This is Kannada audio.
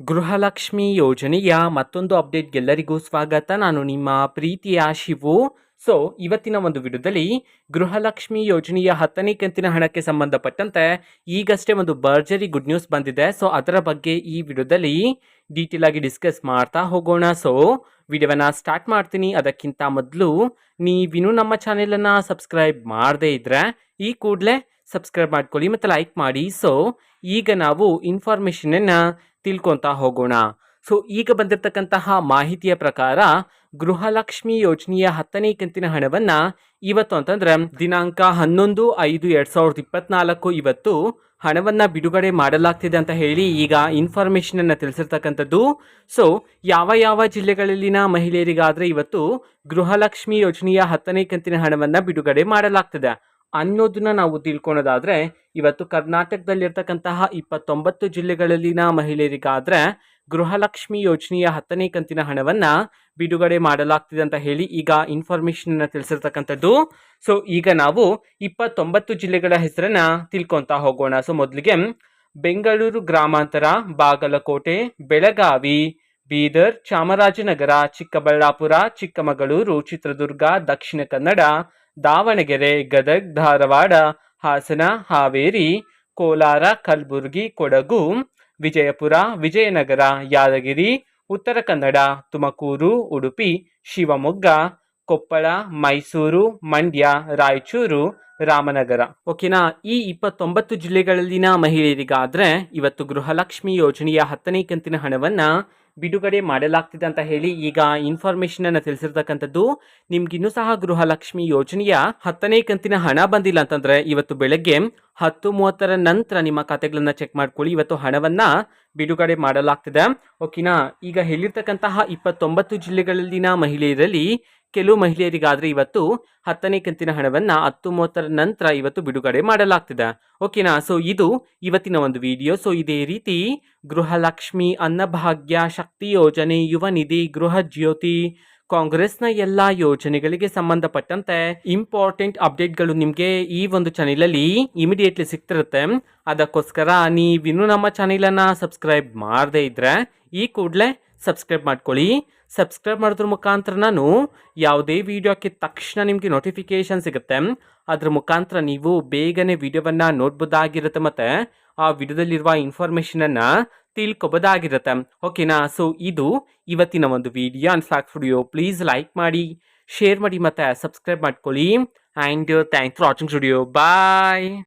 ಗೃಹಲಕ್ಷ್ಮಿ ಯೋಜನೆಯ ಮತ್ತೊಂದು ಅಪ್ಡೇಟ್ಗೆಲ್ಲರಿಗೂ ಸ್ವಾಗತ. ನಾನು ನಿಮ್ಮ ಪ್ರೀತಿಯ ಶಿವು. ಸೊ ಇವತ್ತಿನ ಒಂದು ವಿಡಿಯೋದಲ್ಲಿ ಗೃಹಲಕ್ಷ್ಮಿ ಯೋಜನೆಯ ಹತ್ತನೇ ಕಂತಿನ ಹಣಕ್ಕೆ ಸಂಬಂಧಪಟ್ಟಂತೆ ಈಗಷ್ಟೇ ಒಂದು ಭರ್ಜರಿ ಗುಡ್ ನ್ಯೂಸ್ ಬಂದಿದೆ. ಸೊ ಅದರ ಬಗ್ಗೆ ಈ ವಿಡಿಯೋದಲ್ಲಿ ಡೀಟೇಲ್ ಆಗಿ ಡಿಸ್ಕಸ್ ಮಾಡ್ತಾ ಹೋಗೋಣ. ಸೊ ವಿಡಿಯೋವನ್ನು ಸ್ಟಾರ್ಟ್ ಮಾಡ್ತೀನಿ. ಅದಕ್ಕಿಂತ ಮೊದಲು ನೀವಿನ್ನೂ ನಮ್ಮ ಚಾನೆಲನ್ನು ಸಬ್ಸ್ಕ್ರೈಬ್ ಮಾಡದೇ ಇದ್ರೆ ಈ ಕೂಡಲೇ ಸಬ್ಸ್ಕ್ರೈಬ್ ಮಾಡ್ಕೊಳ್ಳಿ ಮತ್ತು ಲೈಕ್ ಮಾಡಿ. ಸೊ ಈಗ ನಾವು ಇನ್ಫಾರ್ಮೇಷನನ್ನು ತಿಳ್ಕೊತಾ ಹೋಗೋಣ. ಸೊ ಈಗ ಬಂದಿರತಕ್ಕಂತಹ ಮಾಹಿತಿಯ ಪ್ರಕಾರ ಗೃಹಲಕ್ಷ್ಮಿ ಯೋಜನೆಯ ಹತ್ತನೇ ಕಂತಿನ ಹಣವನ್ನು ಇವತ್ತು ಅಂತಂದ್ರೆ ದಿನಾಂಕ ಹನ್ನೊಂದು ಐದು ಎರಡು ಸಾವಿರದ ಇಪ್ಪತ್ನಾಲ್ಕು ಇವತ್ತು ಹಣವನ್ನು ಬಿಡುಗಡೆ ಮಾಡಲಾಗ್ತಿದೆ ಅಂತ ಹೇಳಿ ಈಗ ಇನ್ಫಾರ್ಮೇಷನನ್ನು ತಿಳಿಸಿರ್ತಕ್ಕಂಥದ್ದು. ಸೊ ಯಾವ ಯಾವ ಜಿಲ್ಲೆಗಳಲ್ಲಿನ ಮಹಿಳೆಯರಿಗಾದರೆ ಇವತ್ತು ಗೃಹಲಕ್ಷ್ಮಿ ಯೋಜನೆಯ ಹತ್ತನೇ ಕಂತಿನ ಹಣವನ್ನು ಬಿಡುಗಡೆ ಮಾಡಲಾಗ್ತದೆ. ಅನ್ನೋದನ್ನ ನಾವು ತಿಳ್ಕೊಳೋದಾದ್ರೆ, ಇವತ್ತು ಕರ್ನಾಟಕದಲ್ಲಿರ್ತಕ್ಕಂತಹ ಇಪ್ಪತ್ತೊಂಬತ್ತು ಜಿಲ್ಲೆಗಳಲ್ಲಿನ ಮಹಿಳೆಯರಿಗಾದ್ರೆ ಗೃಹಲಕ್ಷ್ಮಿ ಯೋಜನೆಯ ಹತ್ತನೇ ಕಂತಿನ ಹಣವನ್ನ ಬಿಡುಗಡೆ ಮಾಡಲಾಗ್ತಿದೆ ಅಂತ ಹೇಳಿ ಈಗ ಇನ್ಫಾರ್ಮೇಶನ್ ತಿಳಿಸಿರ್ತಕ್ಕಂಥದ್ದು. ಸೊ ಈಗ ನಾವು ಇಪ್ಪತ್ತೊಂಬತ್ತು ಜಿಲ್ಲೆಗಳ ಹೆಸರನ್ನ ತಿಳ್ಕೊತಾ ಹೋಗೋಣ. ಸೊ ಮೊದಲಿಗೆ ಬೆಂಗಳೂರು ಗ್ರಾಮಾಂತರ, ಬಾಗಲಕೋಟೆ, ಬೆಳಗಾವಿ, ಬೀದರ್, ಚಾಮರಾಜನಗರ, ಚಿಕ್ಕಬಳ್ಳಾಪುರ, ಚಿಕ್ಕಮಗಳೂರು, ಚಿತ್ರದುರ್ಗ, ದಕ್ಷಿಣ ಕನ್ನಡ ದಾವಣಗೆರೆ, ಗದಗ್, ಧಾರವಾಡ, ಹಾಸನ, ಹಾವೇರಿ, ಕೋಲಾರ, ಕಲಬುರಗಿ, ಕೊಡಗು, ವಿಜಯಪುರ, ವಿಜಯನಗರ, ಯಾದಗಿರಿ, ಉತ್ತರ ಕನ್ನಡ, ತುಮಕೂರು, ಉಡುಪಿ, ಶಿವಮೊಗ್ಗ ಕೊಪ್ಪಳ, ಮೈಸೂರು, ಮಂಡ್ಯ, ರಾಯಚೂರು, ರಾಮನಗರ. ಓಕೆನಾ? ಈ ಇಪ್ಪತ್ತೊಂಬತ್ತು ಜಿಲ್ಲೆಗಳಲ್ಲಿನ ಮಹಿಳೆಯರಿಗಾದ್ರೆ ಇವತ್ತು ಗೃಹಲಕ್ಷ್ಮಿ ಯೋಜನೆಯ ಹತ್ತನೇ ಕಂತಿನ ಹಣವನ್ನ ಬಿಡುಗಡೆ ಮಾಡಲಾಗ್ತಿದೆ ಅಂತ ಹೇಳಿ ಈಗ ಇನ್ಫಾರ್ಮೇಶನ್ ಅನ್ನು ತಿಳಿಸಿರ್ತಕ್ಕಂಥದ್ದು. ನಿಮ್ಗಿನ್ನೂ ಸಹ ಗೃಹಲಕ್ಷ್ಮಿ ಯೋಜನೆಯ ಹತ್ತನೇ ಕಂತಿನ ಹಣ ಬಂದಿಲ್ಲ ಅಂತಂದ್ರೆ ಇವತ್ತು ಬೆಳಗ್ಗೆ ಹತ್ತು ಮೂವತ್ತರ ನಂತರ ನಿಮ್ಮ ಖಾತೆಗಳನ್ನ ಚೆಕ್ ಮಾಡ್ಕೊಳ್ಳಿ. ಇವತ್ತು ಹಣವನ್ನ ಬಿಡುಗಡೆ ಮಾಡಲಾಗ್ತಿದೆ. ಓಕೆನಾ? ಈಗ ಹೇಳಿರ್ತಕ್ಕಂತಹ ಇಪ್ಪತ್ತೊಂಬತ್ತು ಜಿಲ್ಲೆಗಳಲ್ಲಿನ ಮಹಿಳೆಯರಲ್ಲಿ ಕೆಲವು ಮಹಿಳೆಯರಿಗಾದರೆ ಇವತ್ತು ಹತ್ತನೇ ಕಂತಿನ ಹಣವನ್ನ ಹತ್ತು ಮೂವತ್ತರ ನಂತರ ಇವತ್ತು ಬಿಡುಗಡೆ ಮಾಡಲಾಗ್ತಿದೆ. ಓಕೆನಾ ಸೊ ಇದು ಇವತ್ತಿನ ಒಂದು ವಿಡಿಯೋ ಸೊ ಇದೇ ರೀತಿ ಗೃಹಲಕ್ಷ್ಮಿ ಅನ್ನಭಾಗ್ಯ ಶಕ್ತಿ ಯೋಜನೆ, ಯುವ ನಿಧಿ, ಗೃಹ ಜ್ಯೋತಿ, ಕಾಂಗ್ರೆಸ್ನ ಎಲ್ಲ ಯೋಜನೆಗಳಿಗೆ ಸಂಬಂಧಪಟ್ಟಂತೆ ಇಂಪಾರ್ಟೆಂಟ್ ಅಪ್ಡೇಟ್ಗಳು ನಿಮಗೆ ಈ ಒಂದು ಚಾನೆಲಲ್ಲಿ ಇಮಿಡಿಯೇಟ್ಲಿ ಸಿಗ್ತಿರುತ್ತೆ. ಅದಕ್ಕೋಸ್ಕರ ನೀವಿನ್ನೂ ನಮ್ಮ ಚಾನೆಲನ್ನು ಸಬ್ಸ್ಕ್ರೈಬ್ ಮಾಡದೇ ಇದ್ರೆ ಈ ಕೂಡಲೇ ಸಬ್ಸ್ಕ್ರೈಬ್ ಮಾಡ್ಕೊಳ್ಳಿ. ಸಬ್ಸ್ಕ್ರೈಬ್ ಮಾಡಿದ್ರ ಮುಖಾಂತರ ನಾನು ಯಾವುದೇ ವಿಡಿಯೋಕ್ಕೆ ತಕ್ಷಣ ನಿಮಗೆ ನೋಟಿಫಿಕೇಶನ್ ಸಿಗುತ್ತೆ. ಅದ್ರ ಮುಖಾಂತರ ನೀವು ಬೇಗನೆ ವಿಡಿಯೋವನ್ನು ನೋಡ್ಬೋದಾಗಿರುತ್ತೆ ಮತ್ತು ಆ ವಿಡಿಯೋದಲ್ಲಿರುವ ಇನ್ಫಾರ್ಮೇಷನನ್ನು ತಿಳ್ಕೊಬೋದಾಗಿರುತ್ತೆ. ಓಕೆನಾ ಸೊ ಇದು ಇವತ್ತಿನ ಒಂದು ವಿಡಿಯೋ ಅನ್ಸಾಕ್ ಸ್ಟುಡಿಯೋ ವಿಡಿಯೋ ಪ್ಲೀಸ್ ಲೈಕ್ ಮಾಡಿ ಶೇರ್ ಮಾಡಿ ಮತ್ತು ಸಬ್ಸ್ಕ್ರೈಬ್ ಮಾಡ್ಕೊಳ್ಳಿ. And thanks for watching studio bye